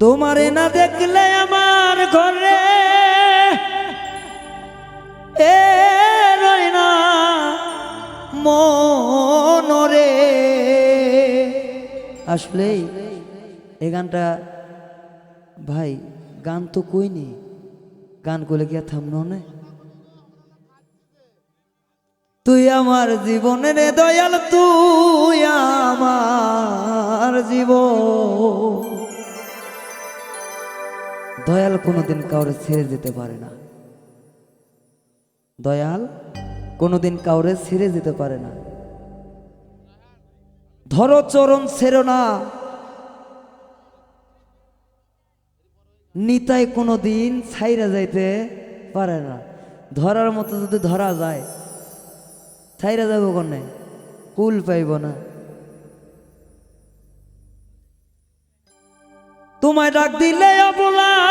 তোমারে না দেখলে আমার ঘরে এ রই মনরে। আসলেই এই গানটা, ভাই, গান তো কইনি। গান করলে কি আর থামনো না? তুই আমার জীবনের দয়াল, তুই আমার দয়াল কোনোদিন কাউরে ছেড়ে যেতে পারে না। দয়াল কোনোদিন কাউরে ছেড়ে যেতে পারে না। ধরো চরণ ছেড়ো না। নিতাই কোনোদিন ছাইরা যাইতে পারে না। ধরার মতো যদি ধরা যায়, ছাইরা যাব কোনে? কুল পাইব না। তোমায় ডাক দিলে অবলার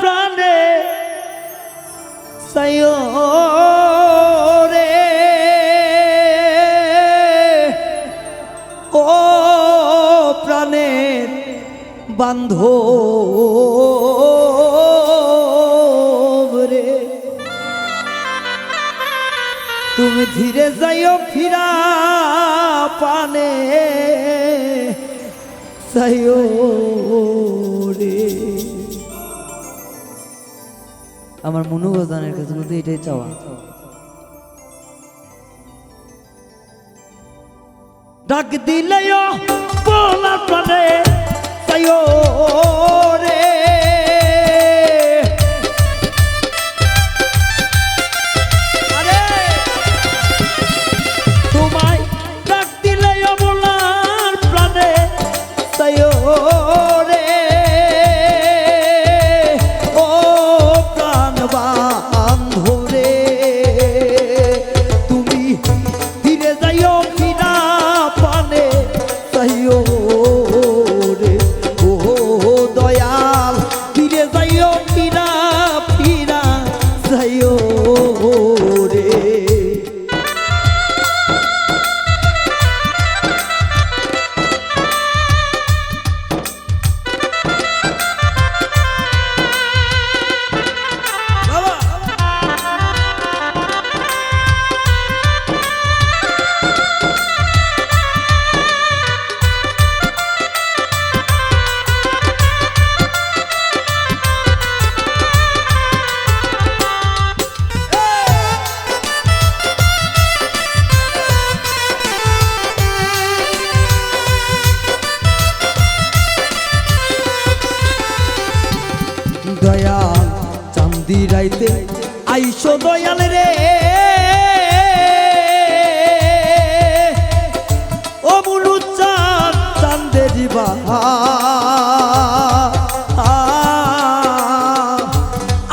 প্রাণে রে। ও প্রাণের বান্ধব রে। তুমি ধীরে যাইও ফিরা পানে যাইও রে। আমার মনোগজানের কাছে মধ্যে এটাই চাওয়া। ডাক দিলে বলা প্রাণে যাইও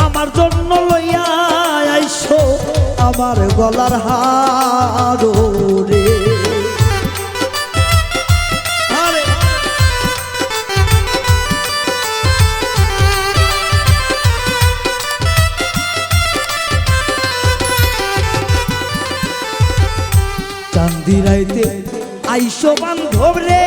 আমার জন্য লইয়া আইসো আমার গলার হার রে। চান্দি রাইতে আইসো বান্ধব রে।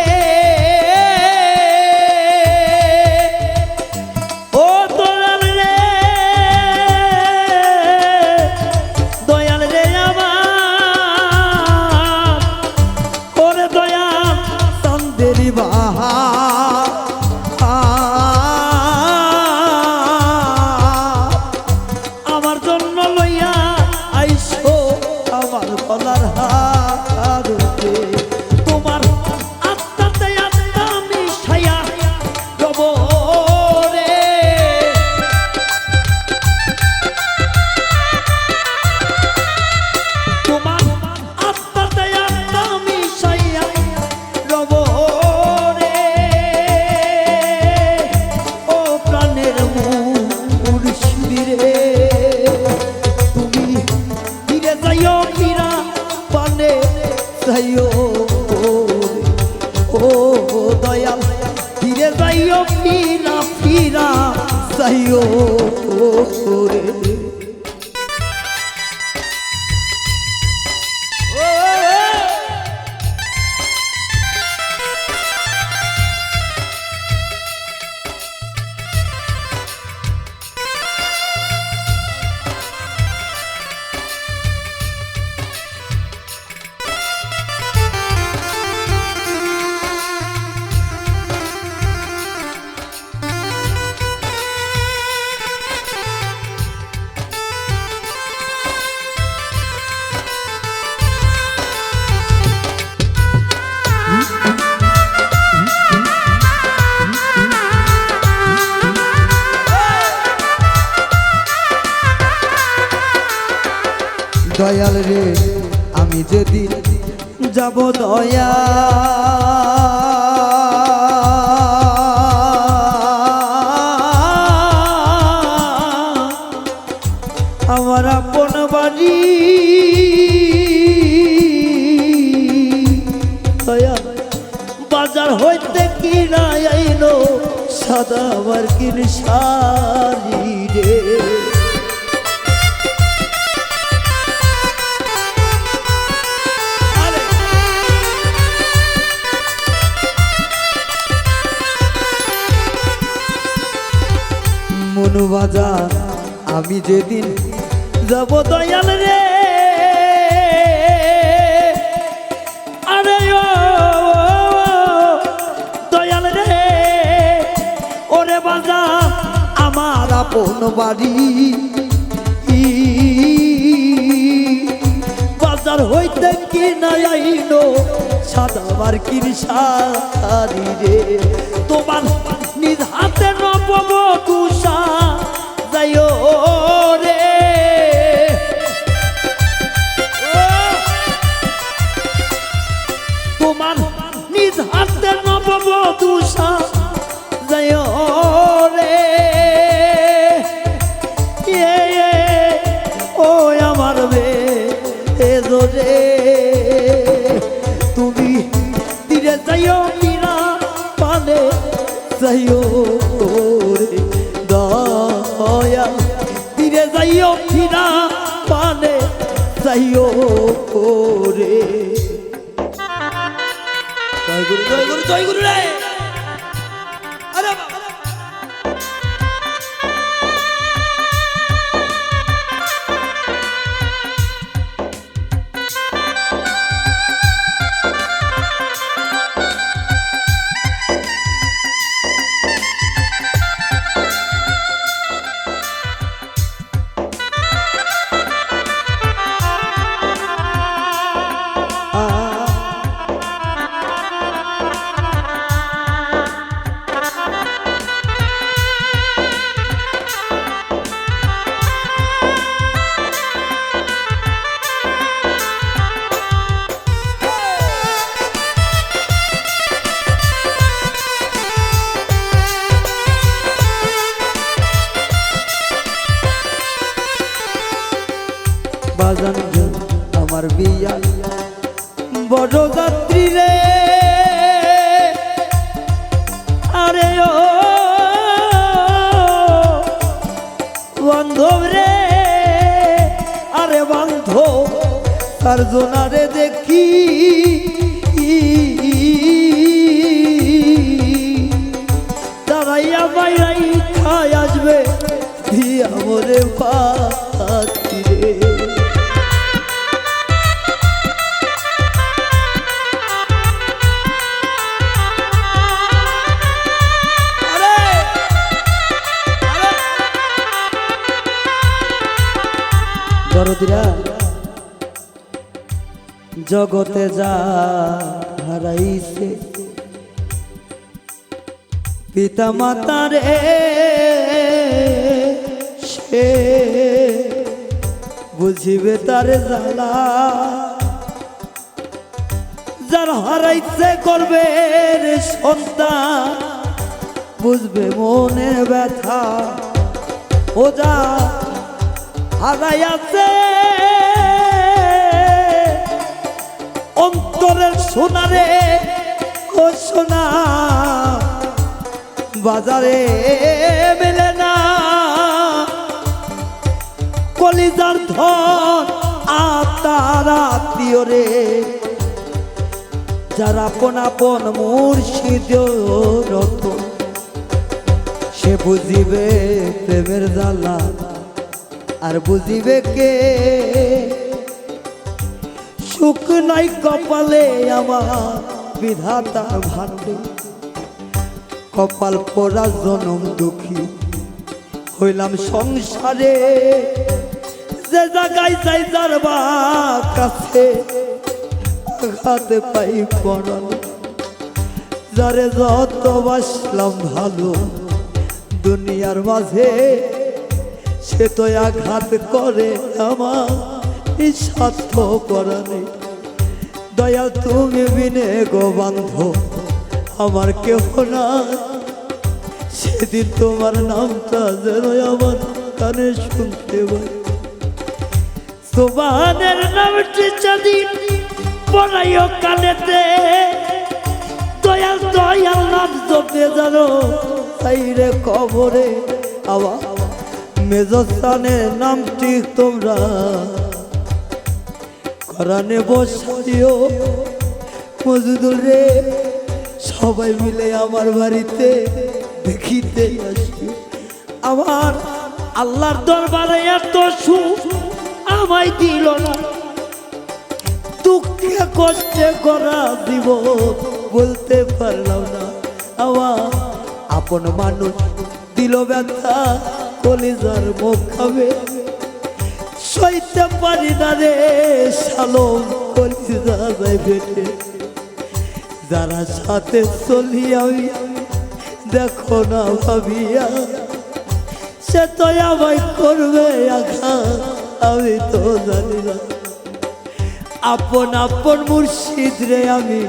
আমার জন্য লইয়া আইসো আমার গলার হারতে দয়াল রে, আমি যদি যাব দয়া আমার আপন বাড়ি দয়া বাজার হইতে কিনা আইলো, সাদা আমার কিন শাড়ি রে। মনু বাজার আমি যেদিন যাব দয়াল রে। আরে ও, দয়াল রে, ওরে বাজা আমার আপন বাড়ি। বাজার হইতে কি নাই আইনো সাদা মার্কিন শাড়ি রে। তোমার নিজ হাতে নবম যাইও রে দয়া। তীরে যাইও মীরা পালে যাইও রে জয় গুরু জয় গুরু জয় গুরু রে। তার জোনারে দেখি। দাঁড়াইয়া বাইরাই খাই আসবে দিয়া দরদিরা। জগতে যা হারাইছে। পিতা মাতারে সে বুঝিবে তার জ্বালা। যার হারাইছে করবে সন্তান, বুঝবে মনে ব্যথা। ও যা হারাইয়াছে। অন্তরের সোনারে ও সোনা, বাজারে মেলে না। কলিজার ধন আতার আত্মীয় রে, যারা আপন আপন মুর্শিদ রতন সে বুঝিবে প্রেমের জ্বালা, আর বুঝিবে কে সুখ নাই কপালে আমার বিধাতা ভান্ডে কপাল পরা জনম দুঃখী, হইলাম সংসারে। যে জায়গায় যাই যার বা কাছে, আঘাত পাই পড়াল যারে যত বাসলাম ভালো, দুনিয়ার মাঝে, সে তো আঘাত করে আমার। সাধ্য করা নেই দয়াল তুমি বিনে গো বান্ধ আমার কেহ না সেদিন তোমার নামটা যেন আমার কানে শুনতে পাই। সুবানের নামটি যদি পড়াইও কানেতে, দয়াল দয়াল নাম জপে জানো তাই রে কবরে আবার মেজস্থানের নামটি তোমরা করানে বসাইও মজুদুল রে, সবাই মিলে আমার বাড়িতে দেখিতে আসিও আমার আল্লাহর দরবারে এত সুখ আমায় দিল না। দুঃখে কষ্টে করা দিব বলতে পারলাম না। আমার আপন মানুষ দিল ব্যথা, কলিজার মুখ খাবে। সইতে পারি না রে সালম কলিজা যায় বেটে। যারা সাথে চলি আমি দেখো না ভাবিয়া, সে তো আমায় করবে আঘাত, আমি তো জানি না। আপন আপন মুর্শিদ রে আমি,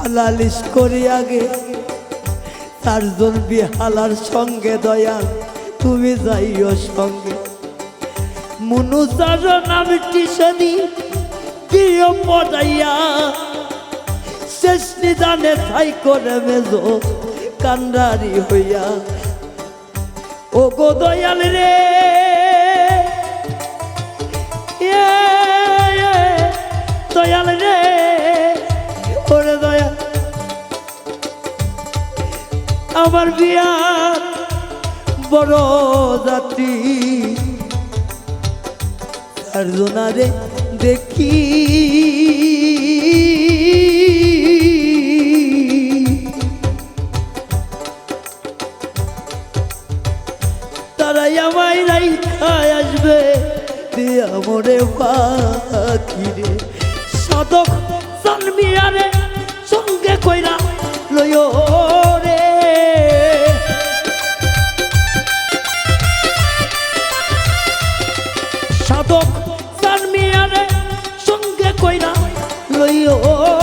হালালিশ করি আগে। চারজন বিহালার সঙ্গে দয়া, তুমি যাইও সঙ্গে। মনুজার নামটি শনি প্রিয় পড়াইয়া শেষ নিদানে ঠাই করে মেজো, কান্ডারি হইয়া। ও গো দয়াল রে দয়াল রে, ওরে আমার বিয়া বড় জাতি। চারজনারে দেখি। তারাই আমায় রাইখায় আসবে দিয়া মরে পাখি রে। সাধক জন্মিয়ারে সঙ্গে কইরা লয় ও